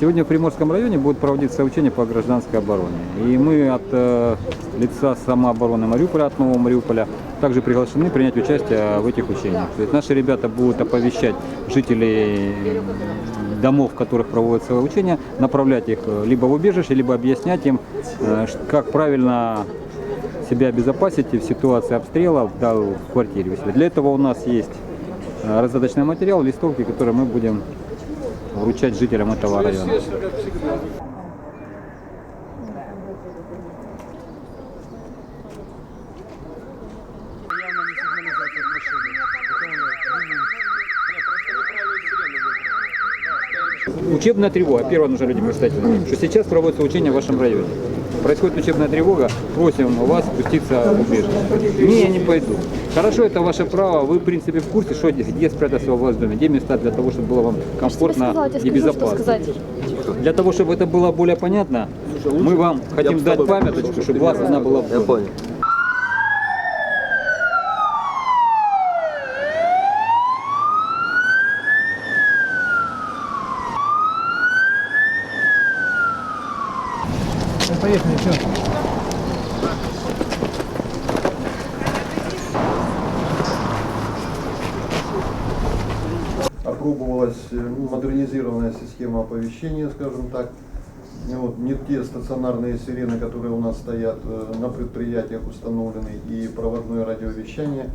Сегодня в Приморском районе будет проводиться учение по гражданской обороне. И мы от э, лица самообороны Мариуполя, от Нового Мариуполя, также приглашены принять участие в этих учениях. То есть наши ребята будут оповещать жителей домов, в которых проводятся учения, направлять их э, либо в убежище, либо объяснять им, э, как правильно себя обезопасить в ситуации обстрела в квартире. Для этого у нас есть раздаточный материал, листовки, которые мы будем вручать жителям этого района. Учебная тревога. Первое нужно людям представить, что сейчас проводится учение в вашем районе. Происходит учебная тревога, просим вас спуститься в убежище. Не, я не пойду. Хорошо, это ваше право. Вы, в принципе, в курсе, что, где спрятаться у вас в доме, где места для того, чтобы было вам комфортно сказала, и тебе скажу, что безопасно. Для того, чтобы это было более понятно, мы вам хотим дать памяточку, чтобы у вас она была в Я доме. Понял. опробовалась э, ну, модернизированная система оповещения, скажем так. И Вот, не те стационарные сирены, которые у нас стоят э, на предприятиях установлены, и проводное радиовещание,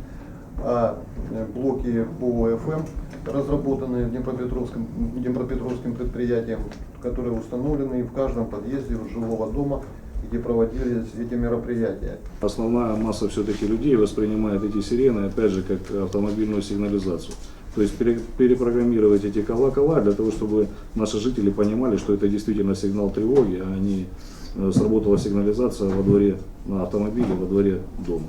а э, блоки по ФМ, разработанные Днепропетровским, Днепропетровским предприятием, которые установлены в каждом подъезде жилого дома, где проводились эти мероприятия. Основная масса все-таки людей воспринимает эти сирены, опять же, как автомобильную сигнализацию. То есть пере- перепрограммировать эти колокола для того, чтобы наши жители понимали, что это действительно сигнал тревоги, а не э, сработала сигнализация во дворе на автомобиле, во дворе дома.